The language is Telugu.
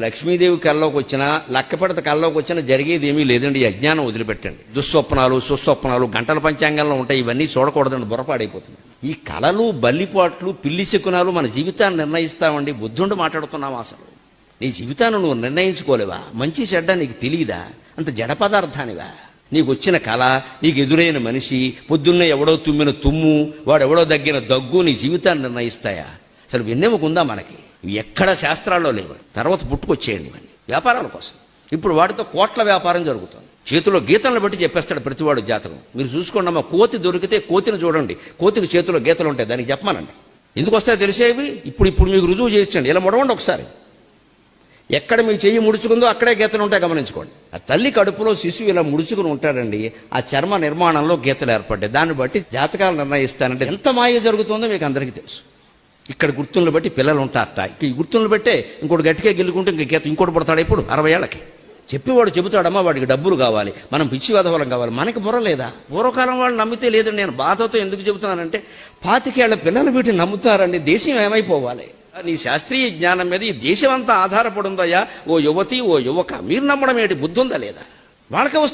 లక్ష్మీదేవి కల్లోకి వచ్చినా లక్కపడత కల్లోకి వచ్చినా జరిగేది ఏమీ లేదండి. ఈ అజ్ఞానం వదిలిపెట్టండి. దుస్వప్నాలు సుస్వప్నాలు గంటల పంచాంగంలో ఉంటాయి. ఇవన్నీ చూడకూడదండి. బుర్రపాడైపోతుంది. ఈ కళలు బల్లిపాట్లు పిల్లి శకునాలు మన జీవితాన్ని నిర్ణయిస్తామండి. బుద్ధుండి మాట్లాడుతున్నాం అసలు. నీ జీవితాన్ని నువ్వు నిర్ణయించుకోలేవా? మంచి చెడ్డ నీకు తెలియదా? అంత జడ పదార్థానివా? నీకు వచ్చిన కళ నీకు ఎదురైన మనిషి పొద్దున్నే ఎవడో తుమ్మిన తుమ్ము వాడెవడో దగ్గిన దగ్గు నీ జీవితాన్ని నిర్ణయిస్తాయా? అసలు వెన్నెముకుందా మనకి? ఎక్కడ శాస్త్రాల్లో లేవు. తర్వాత పుట్టుకొచ్చేయండి ఇవన్నీ వ్యాపారాల కోసం. ఇప్పుడు వాటితో కోట్ల వ్యాపారం జరుగుతుంది. చేతిలో గీతలను బట్టి చెప్పేస్తాడు ప్రతివాడు జాతకం. మీరు చూసుకోండి అమ్మ కోతి దొరికితే కోతిని చూడండి. కోతికి చేతిలో గీతలు ఉంటాయి. దానికి చెప్పమానండి. ఎందుకు వస్తాయో తెలిసేవి ఇప్పుడు ఇప్పుడు మీకు రుజువు చేయించండి. ఇలా ముడవండి ఒకసారి. ఎక్కడ మీ చెయ్యి ముడుచుకుందో అక్కడే గీతలు ఉంటాయి గమనించుకోండి. ఆ తల్లి కడుపులో శిశువు ఇలా ముడుచుకుని ఉంటాడండి. ఆ చర్మ నిర్మాణంలో గీతలు ఏర్పడ్డాయి. దాన్ని బట్టి జాతకాలు నిర్ణయిస్తానంటే ఎంత మాయ జరుగుతుందో మీకు అందరికీ తెలుసు. ఇక్కడ గుర్తులను బట్టి పిల్లలు ఉంటారట ఈ గుర్తులను బట్టే ఇంకోటి గట్టిగా గెలుకుంటే ఇంక గీత ఇంకోటి పడతాడు ఇప్పుడు? అరవై ఏళ్ళకి. చెప్పేవాడు చెబుతాడమ్మా వాడికి డబ్బులు కావాలి. మనం పిచ్చి వదవలం కావాలి. మనకి బుర్ర లేదా? పూర్వకాలం వాళ్ళు నమ్మితే లేదండి. నేను బాధతో ఎందుకు చెబుతున్నానంటే పాతికేళ్ళ పిల్లలు వీటిని నమ్ముతారండి దేశం ఏమైపోవాలి? నీ శాస్త్రీయ జ్ఞానం మీద ఈ దేశం అంతా ఆధారపడి ఉందయ్యా ఓ యువతి ఓ యువక మీరు నమ్మడం ఏంటి? బుద్ధి ఉందా లేదా? వాళ్ళకే వస్తున్న